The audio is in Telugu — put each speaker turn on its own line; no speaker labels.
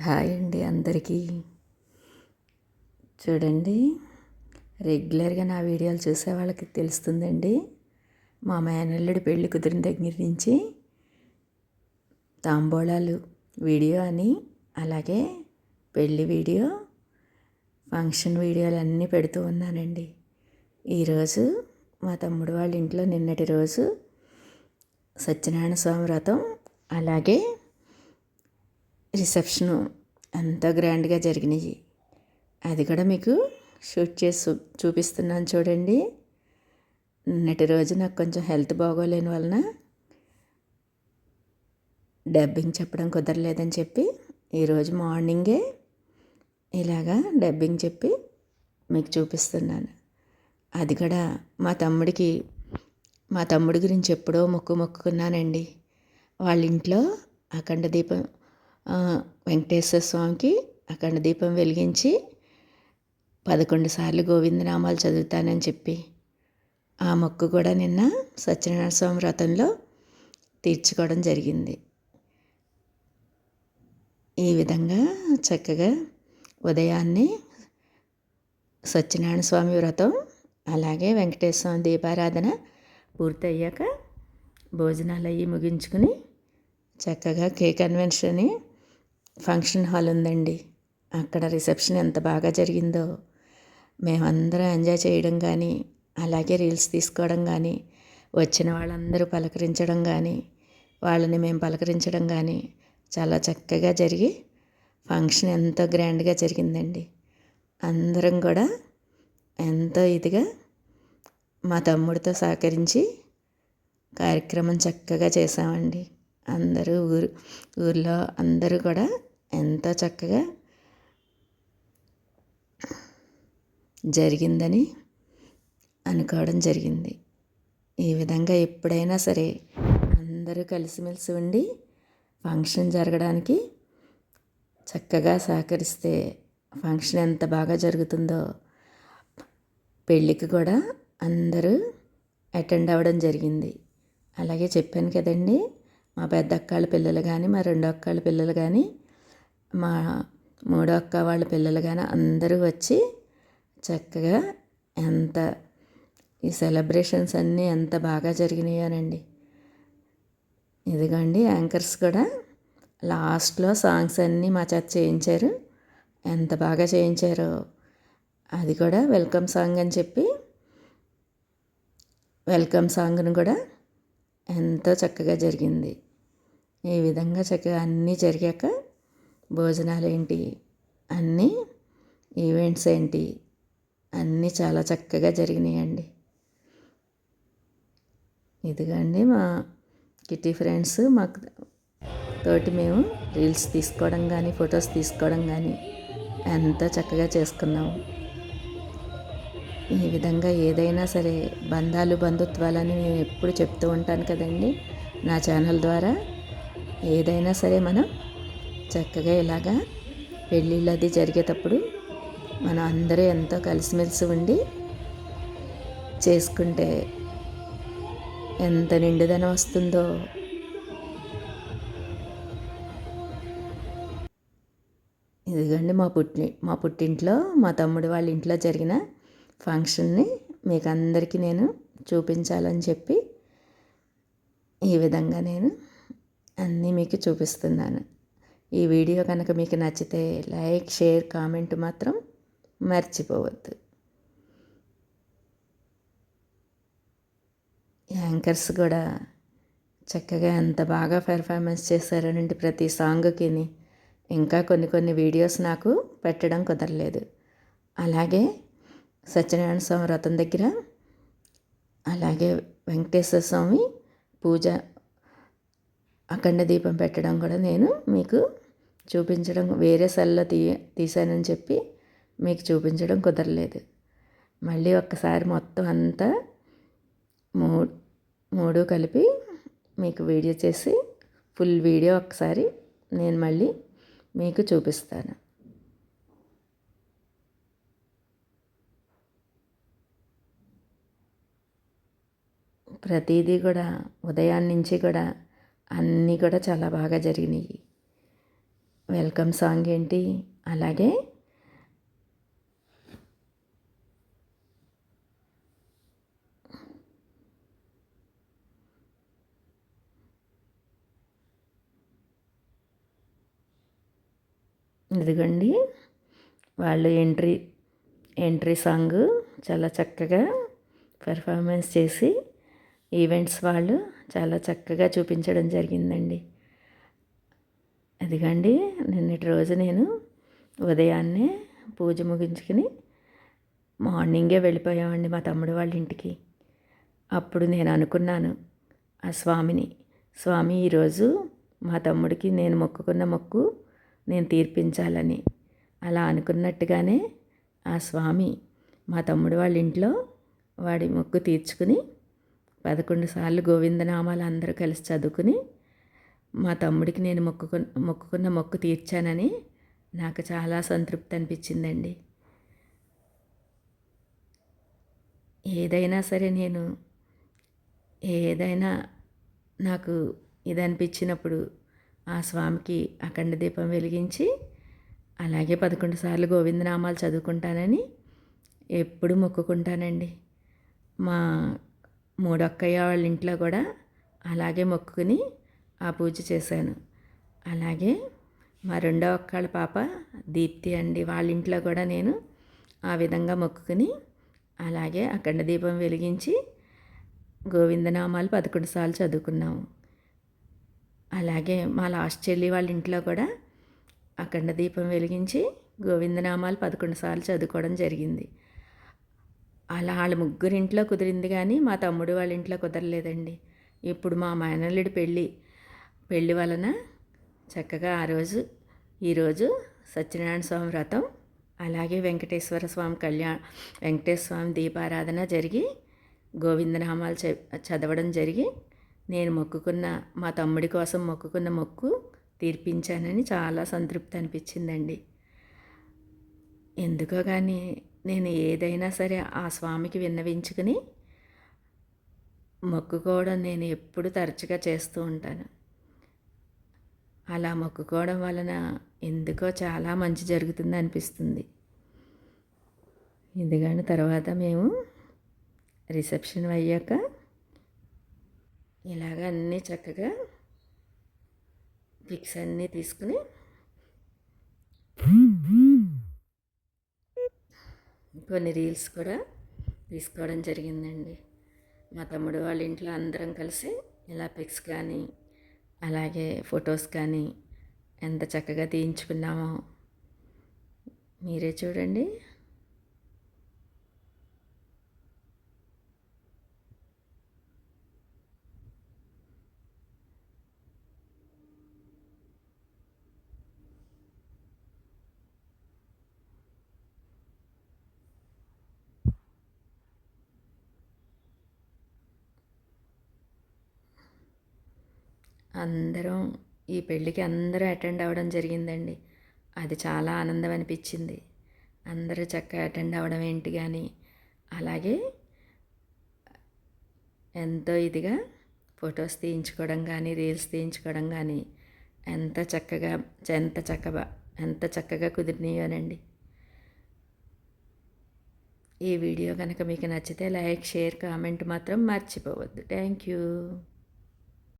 హాయ్ అండి అందరికీ. చూడండి రెగ్యులర్గా నా వీడియోలు చూసే వాళ్ళకి తెలుస్తుందండి. మా మేనల్లుడి పెళ్ళి కుదిరిన దగ్గర నుంచి తాంబోళాలు వీడియో అని అలాగే పెళ్ళి వీడియో ఫంక్షన్ వీడియోలు అన్నీ పెడుతూ ఉన్నానండి. ఈరోజు మా తమ్ముడు వాళ్ళ ఇంట్లో నిన్నటి రోజు సత్యనారాయణ స్వామి వ్రతం అలాగే రిసెప్షను ఎంతో గ్రాండ్గా జరిగినాయి. అది కూడా మీకు షూట్ చేసి చూపిస్తున్నాను చూడండి. నిన్నటి రోజు నాకు కొంచెం హెల్త్ బాగోలేని వలన డబ్బింగ్ చెప్పడం కుదరలేదని చెప్పి ఈరోజు మార్నింగే ఇలాగా డబ్బింగ్ చెప్పి మీకు చూపిస్తున్నాను. అది కూడా మా తమ్ముడికి మా తమ్ముడి గురించి ఎప్పుడో మొక్కు మొక్కుకున్నానండి. వాళ్ళ ఇంట్లో అఖండ దీపం వెంకటేశ్వర స్వామికి అఖండ దీపం వెలిగించి పదకొండు సార్లు గోవిందనామాలు చదువుతానని చెప్పి ఆ మొక్కు కూడా నిన్న సత్యనారాయణ స్వామి వ్రతంలో తీర్చుకోవడం జరిగింది. ఈ విధంగా చక్కగా ఉదయాన్నే సత్యనారాయణ స్వామి వ్రతం అలాగే వెంకటేశ్వర స్వామి దీపారాధన పూర్తయ్యాక భోజనాలు అయ్యి ముగించుకుని చక్కగా కే కన్వెన్షన్ ఫంక్షన్ హాల్ ఉందండి. అక్కడ రిసెప్షన్ ఎంత బాగా జరిగిందో మేమందరం ఎంజాయ్ చేయడం కానీ అలాగే రీల్స్ తీసుకోవడం కానీ వచ్చిన వాళ్ళందరూ పలకరించడం కానీ వాళ్ళని మేము పలకరించడం కానీ చాలా చక్కగా జరిగి ఫంక్షన్ ఎంతో గ్రాండ్గా జరిగిందండి. అందరం కూడా ఎంతో ఇదిగా మా తమ్ముడితో సహకరించి కార్యక్రమం చక్కగా చేసామండి. అందరూ ఊరు ఊర్లో అందరూ కూడా ఎంతో చక్కగా జరిగిందని అనుకోవడం జరిగింది. ఈ విధంగా ఎప్పుడైనా సరే అందరూ కలిసిమెలిసి ఉండి ఫంక్షన్ జరగడానికి చక్కగా సహకరిస్తే ఫంక్షన్ ఎంత బాగా జరుగుతుందో పెళ్ళికి కూడా అందరూ అటెండ్ అవ్వడం జరిగింది. అలాగే చెప్పాను కదండి. మా పెద్ద అక్కాళ్ళ పిల్లలు కానీ మా రెండో అక్కాళ్ళ పిల్లలు కానీ మా మూడో అక్క వాళ్ళ పిల్లలు కానీ అందరూ వచ్చి చక్కగా ఎంత ఈ సెలబ్రేషన్స్ అన్నీ ఎంత బాగా జరిగినాయోనండి ఇదిగోండి యాంకర్స్ కూడా లాస్ట్లో సాంగ్స్ అన్నీ మా చేత చేయించారు. ఎంత బాగా చేయించారో అది కూడా వెల్కమ్ సాంగ్ అని చెప్పి వెల్కమ్ సాంగ్ను కూడా ఎంతో చక్కగా జరిగింది. ఈ విధంగా చక్కగా అన్నీ జరిగాక భోజనాలు ఏంటి అన్నీ ఈవెంట్స్ ఏంటి అన్నీ చాలా చక్కగా జరిగినాయండి. ఇదిగండి మా కిటీ ఫ్రెండ్స్ మాకు తోటి మేము రీల్స్ తీసుకోవడం కానీ ఫొటోస్ తీసుకోవడం కానీ ఎంతో చక్కగా చేసుకున్నాము. ఈ విధంగా ఏదైనా సరే బంధాలు బంధుత్వాలని నేను ఎప్పుడు చెప్తూ ఉంటాను కదండి. నా ఛానల్ ద్వారా ఏదైనా సరే మనం చక్కగా ఇలాగా పెళ్ళిళ్ళు అది జరిగేటప్పుడు మనం అందరూ ఎంతో కలిసిమెలిసి ఉండి చేసుకుంటే ఎంత నిండుదనం వస్తుందో. ఇదిగోండి మా పుట్టి మా పుట్టింట్లో మా తమ్ముడు వాళ్ళ ఇంట్లో జరిగిన ఫంక్షన్ని మీకు అందరికీ నేను చూపించాలని చెప్పి ఈ విధంగా నేను అన్నీ మీకు చూపిస్తున్నాను. ఈ వీడియో కనుక మీకు నచ్చితే లైక్ షేర్ కామెంట్ మాత్రం మర్చిపోవద్దు. యాంకర్స్ కూడా చక్కగా ఎంత బాగా పెర్ఫార్మెన్స్ చేశారనండి ప్రతి సాంగ్కి ఇంకా కొన్ని కొన్ని వీడియోస్ నాకు పెట్టడం కుదరలేదు. అలాగే సత్యనారాయణ స్వామి వ్రతం దగ్గర అలాగే వెంకటేశ్వర స్వామి పూజ అఖండ దీపం పెట్టడం కూడా నేను మీకు చూపించడం వేరే సెల్లో తీ తీశానని చెప్పి మీకు చూపించడం కుదరలేదు. మళ్ళీ ఒక్కసారి మొత్తం అంతా మూ మూడు కలిపి మీకు వీడియో చేసి ఫుల్ వీడియో ఒకసారి నేను మళ్ళీ మీకు చూపిస్తాను. ప్రతిదీ కూడా ఉదయాన్నించి కూడా అన్నీ కూడా చాలా బాగా జరిగినాయి. వెల్కమ్ సాంగ్ ఏంటి? అలాగే ఇదిగోండి వాళ్ళు ఎంట్రీ ఎంట్రీ సాంగ్ చాలా చక్కగా పెర్ఫార్మెన్స్ చేసి ఈవెంట్స్ వాళ్ళు చాలా చక్కగా చూపించడం జరిగిందండి. అదిగండి నిన్నటి రోజు నేను ఉదయాన్నే పూజ ముగించుకుని మార్నింగే వెళ్ళిపోయామండి మా తమ్ముడు వాళ్ళ ఇంటికి. అప్పుడు నేను అనుకున్నాను ఆ స్వామిని స్వామి ఈరోజు మా తమ్ముడికి నేను మొక్కుకున్న మొక్కు నేను తీర్పించాలని. అలా అనుకున్నట్టుగానే ఆ స్వామి మా తమ్ముడు వాళ్ళ ఇంట్లో వాడి మొక్కు తీర్చుకుని పదకొండు సార్లు గోవిందనామాలు అందరూ కలిసి చదువుకుని మా తమ్ముడికి నేను మొక్కుకు మొక్కుకున్న మొక్కు తీర్చానని నాకు చాలా సంతృప్తి అనిపించిందండి. ఏదైనా సరే నేను ఏదైనా నాకు ఇది అనిపించినప్పుడు ఆ స్వామికి అఖండ దీపం వెలిగించి అలాగే పదకొండు సార్లు గోవిందనామాలు చదువుకుంటానని ఎప్పుడు మొక్కుకుంటానండి. మా మూడొక్కయ్య వాళ్ళ ఇంట్లో కూడా అలాగే మొక్కుకుని ఆ పూజ చేశాను. అలాగే మా రెండో ఒక్కళ్ళ పాప దీప్తి అండి వాళ్ళ ఇంట్లో కూడా నేను ఆ విధంగా మొక్కుకుని అలాగే అఖండ దీపం వెలిగించి గోవిందనామాలు పదకొండు సార్లు చదువుకున్నాము. అలాగే మా లాస్ట్ చెల్లి వాళ్ళ ఇంట్లో కూడా అఖండ దీపం వెలిగించి గోవిందనామాలు పదకొండు సార్లు చదువుకోవడం జరిగింది. అలా వాళ్ళ ముగ్గురింట్లో కుదిరింది కానీ మా తమ్ముడు వాళ్ళ ఇంట్లో కుదరలేదండి. ఇప్పుడు మా మేనల్లుడి పెళ్ళి. పెళ్ళి వలన చక్కగా ఆ రోజు ఈరోజు సత్యనారాయణ స్వామి వ్రతం అలాగే వెంకటేశ్వర స్వామి కళ్యాణ్ వెంకటేశ్వర స్వామి దీపారాధన జరిగి గోవిందనామాలు చదవడం జరిగి నేను మొక్కుకున్న మా తమ్ముడి కోసం మొక్కుకున్న మొక్కు తీర్పించానని చాలా సంతృప్తి అనిపించిందండి. ఎందుకో కానీ నేను ఏదైనా సరే ఆ స్వామికి విన్నవించుకుని మొక్కుకోవడం నేను ఎప్పుడు తరచుగా చేస్తూ ఉంటాను. అలా మొక్కుకోవడం వలన ఎందుకో చాలా మంచి జరుగుతుంది అనిపిస్తుంది. ఎందుకంటే తర్వాత మేము రిసెప్షన్ అయ్యాక ఇలాగ అన్నీ చక్కగా పిక్స్ అన్నీ తీసుకుని కొన్ని రీల్స్ కూడా తీసుకోవడం జరిగిందండి. మా తమ్ముడు వాళ్ళ ఇంట్లో అందరం కలిసి ఇలా పిక్స్ కానీ అలాగే ఫొటోస్ కానీ ఎంత చక్కగా తీయించుకున్నామో మీరే చూడండి. అందరం ఈ పెళ్ళికి అందరూ అటెండ్ అవ్వడం జరిగిందండి. అది చాలా ఆనందం అనిపించింది. అందరూ చక్కగా అటెండ్ అవ్వడం ఏంటి కానీ అలాగే ఎంతో ఇదిగా ఫొటోస్ తీయించుకోవడం కానీ రీల్స్ తీయించుకోవడం కానీ ఎంత చక్కగా ఎంత చక్కగా ఎంత చక్కగా కుదిరినాయోనండి. ఈ వీడియో కనుక మీకు నచ్చితే లైక్ షేర్ కామెంట్ మాత్రం మర్చిపోవద్దు. Thank you.